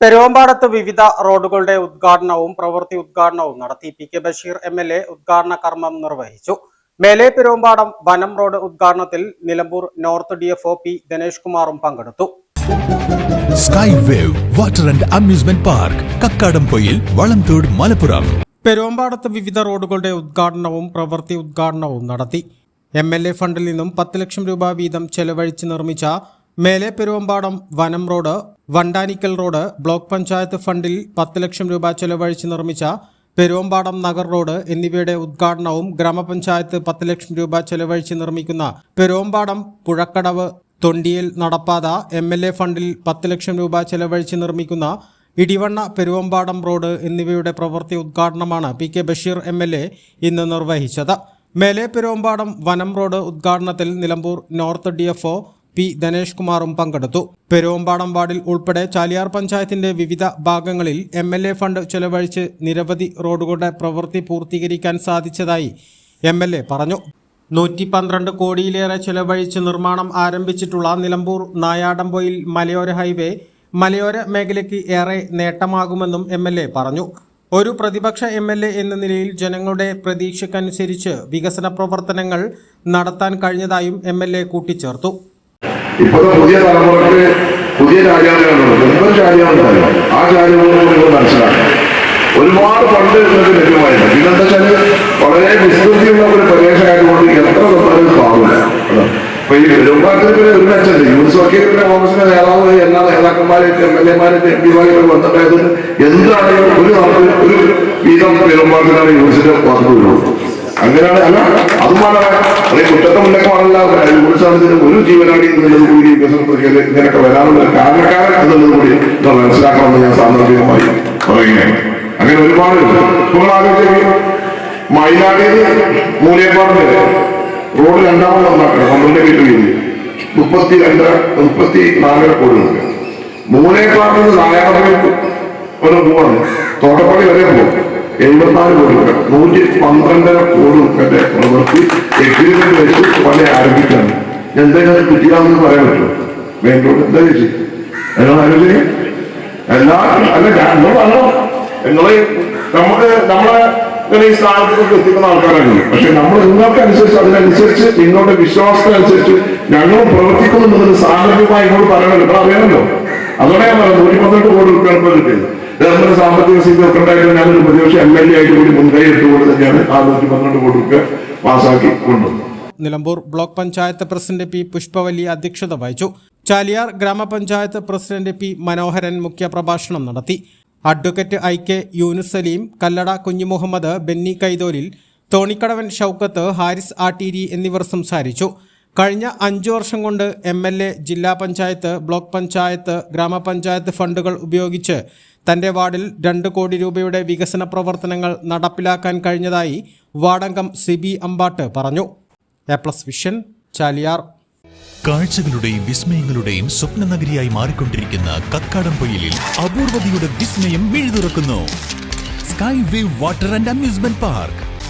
പെരുവമ്പാടത്ത് വിവിധ റോഡുകളുടെ ഉദ്ഘാടനവും പ്രവൃത്തി ഉദ്ഘാടനവും നടത്തി P K Basheer M L A ഉദ്ഘാടന കർമ്മം നിർവഹിച്ചു. മേലെ പെരുവമ്പാടം വനം road ഉദ്ഘാടനത്തിൽ Nilambur north D F O P Dinesh കുമാറും പങ്കെടുത്തു. Sky wave water and amusement park Kakkadampoyil Valamthode Malappuram. പെരുവമ്പാടത്ത് വിവിധ റോഡുകളുടെ ഉദ്ഘാടനവും പ്രവൃത്തി ഉദ്ഘാടനവും നടത്തി. എം എൽ എ ഫണ്ടിൽ നിന്നും പത്ത് ലക്ഷം രൂപ വീതം ചെലവഴിച്ച് നിർമ്മിച്ച മേലെ പെരുവമ്പാടം വനം road Vandanikkal road block panchayat ഫണ്ടിൽ പത്ത് ലക്ഷം രൂപ ചെലവഴിച്ച് നിർമ്മിച്ച പെരുവമ്പാടം നഗർ റോഡ് എന്നിവയുടെ ഉദ്ഘാടനവും ഗ്രാമപഞ്ചായത്ത് പത്ത് ലക്ഷം രൂപ ചെലവഴിച്ച് നിർമ്മിക്കുന്ന പെരുവമ്പാടം പുഴക്കടവ് തൊണ്ടിയിൽ നടപ്പാത എം എൽ എ ഫണ്ടിൽ പത്ത് ലക്ഷം രൂപ ചെലവഴിച്ച് നിർമ്മിക്കുന്ന ഇടിവണ്ണ പെരുവമ്പാടം റോഡ് എന്നിവയുടെ പ്രവൃത്തി ഉദ്ഘാടനമാണ് P K Basheer M L A ഇന്ന് നിർവഹിച്ചത്. മേലെ പെരുവമ്പാടം വനം road ഉദ്ഘാടനത്തിൽ Nilambur north D F P Dhanesh കുമാറും പങ്കെടുത്തു. പെരുവമ്പാടം വാർഡിൽ ഉൾപ്പെടെ ചാലിയാർ പഞ്ചായത്തിന്റെ വിവിധ ഭാഗങ്ങളിൽ എം ഫണ്ട് ചെലവഴിച്ച് നിരവധി റോഡുകളുടെ പ്രവൃത്തി പൂർത്തീകരിക്കാൻ സാധിച്ചതായി എം പറഞ്ഞു. നൂറ്റി പന്ത്രണ്ട് കോടിയിലേറെ ചെലവഴിച്ച് നിർമ്മാണം ആരംഭിച്ചിട്ടുള്ള നിലമ്പൂർ നായാടംപൊയിൽ മലയോര ഹൈവേ മലയോര മേഖലയ്ക്ക് ഏറെ നേട്ടമാകുമെന്നും എ പറഞ്ഞു. ഒരു പ്രതിപക്ഷ എം എൽ എ എന്ന നിലയിൽ ജനങ്ങളുടെ പ്രതീക്ഷയ്ക്കനുസരിച്ച് വികസന പ്രവർത്തനങ്ങൾ നടത്താൻ കഴിഞ്ഞതായും എം എൽ എ കൂട്ടിച്ചേർത്തു. ഇപ്പോഴത്തെ പുതിയ തലമുറയ്ക്ക് പുതിയ ചാരിയാളുകളുണ്ട് എന്തോ ചാരിയാളുണ്ടല്ലോ ആ കാര്യങ്ങളും നിങ്ങൾ മനസ്സിലാക്കണം. ഒരുപാട് ഫണ്ട് നിങ്ങൾക്ക് ലഭ്യമായിട്ടുണ്ട്. പിന്നെന്താ വെച്ചാൽ വളരെ വിസ്തൃതിയുള്ള ഒരു പ്രദേശമായതുകൊണ്ട് എത്ര തന്നാലും പാടില്ല അപ്പൊ ഈ പെരുമ്പാറ്റത്തിന് ഒരു മെച്ചമുണ്ട് യൂണിസ് വക്കീലിന്റെ കോൺഗ്രസിന്റെ നേതാവ് എല്ലാ നേതാക്കന്മാരായിട്ട് എം എൽ എമാരായിട്ട് എം പിമാരായിട്ട് ബന്ധപ്പെട്ടത് എന്താണെങ്കിലും ഒരു ഒരു വീതം പെരുമ്പാറ്റിനാണ് യൂണിസിന്റെ വരുള്ളൂ അങ്ങനെയാണ് അല്ല അതുമാണ് അതേ കുറ്റത്തെ മുന്നേക്കമാണല്ല യൂണിസാണ് ഒരു ജീവനാടി എന്നുള്ളത് കൂടി വികസനത്തിൽ ഇങ്ങനെയൊക്കെ വരാനുള്ള കാരണക്കാരൻ എന്നുള്ളത് കൂടി നിങ്ങൾ മനസ്സിലാക്കണമെന്ന് ഞാൻ സാന്ദർഭികമായി പറയുകയാണ്. അങ്ങനെ ഒരുപാട് ഇപ്പോൾ ആലോചിച്ച് മയിലാടിയിൽ മൂലേപ്പാട് വരെ റോഡ് രണ്ടാമത് നന്നാക്കണം പന്ത്രണ്ട് മീറ്റർ മുപ്പത്തി രണ്ട് മുപ്പത്തി നാലര കോടി ഉണ്ട്. മൂലേപ്പാടിൽ നായാറിലേക്ക് ഒരു പോവാണ് തോട്ടപ്പള്ളി വരെ പോകും. എഴുപത്തിനാല് കോടി രൂപ നൂറ്റി പന്ത്രണ്ടര കോടി രൂപയുടെ പ്രവൃത്തി എഗ്രിമെന്റ് വെച്ച് പണി ആരംഭിക്കാണ് എന്തെങ്കിലും കിട്ടിയാന്ന് പറയാൻ പറ്റുമോ? വേണ്ടോട്ട് എന്താ ചേച്ചി? ആലോചിക്കുക എല്ലാവരും അല്ല ഞങ്ങൾ പറഞ്ഞു നിങ്ങൾ നമുക്ക് നമ്മളെ ഈ സ്ഥാനത്തേക്ക് എത്തിക്കുന്ന ആൾക്കാരാണ്. പക്ഷെ നമ്മൾ നിങ്ങൾക്ക് അനുസരിച്ച് അതിനനുസരിച്ച് നിങ്ങളുടെ വിശ്വാസത്തിനനുസരിച്ച് ഞങ്ങൾ പ്രവർത്തിക്കുന്നുണ്ടെന്ന് സാന്ദർഭികമായി ഇങ്ങോട്ട് പറയണല്ലോ നിങ്ങൾ അറിയാമല്ലോ അതോടെ ഞാൻ പറയാം നൂറ്റി പന്ത്രണ്ട് കോടി രൂപയാണ് കിട്ടിയത്. ഗവൺമെന്റ് സാമ്പത്തിക സ്ഥിതിയൊക്കെ ഞാൻ ഒരു പ്രതിപക്ഷ എം എൽ എ ആയിട്ട് കൂടി മുൻകൈ എടുത്തുകൊണ്ട് തന്നെയാണ് ആ നൂറ്റി പന്ത്രണ്ട് കോടി രൂപ പാസ്സാക്കി കൊണ്ടുവന്നത്. Nilambur block panchayat president P Pushpavalli അധ്യക്ഷത വഹിച്ചു. ചാലിയാർ ഗ്രാമപഞ്ചായത്ത് പ്രസിഡന്റ് പി മനോഹരൻ മുഖ്യപ്രഭാഷണം നടത്തി. Advocate I K Yunus Saleem Kallada Kunjumuhammad Benny Kaitholil Thonikkadavan Shoukath Haris Atteeri എന്നിവർ സംസാരിച്ചു. കഴിഞ്ഞ അഞ്ചു വർഷം കൊണ്ട് എം എൽ എ ജില്ലാ പഞ്ചായത്ത് ബ്ലോക്ക് പഞ്ചായത്ത് ഗ്രാമപഞ്ചായത്ത് ഫണ്ടുകൾ ഉപയോഗിച്ച് തന്റെ വാർഡിൽ രണ്ട് കോടി രൂപയുടെ വികസന പ്രവർത്തനങ്ങൾ നടപ്പിലാക്കാൻ കഴിഞ്ഞതായി വാർഡംഗം സിബി അമ്പാട്ട് പറഞ്ഞു. A plus vision Chaliyar. കാഴ്ചകളുടെയും വിസ്മയങ്ങളുടെയും സ്വപ്ന നഗരിയായി മാറിക്കൊണ്ടിരിക്കുന്ന കക്കാടം പൊയിലിൽ അപൂർവതയുടെ വിസ്മയം മിഴുതുറക്കുന്നു. Sky wave water and amusement park.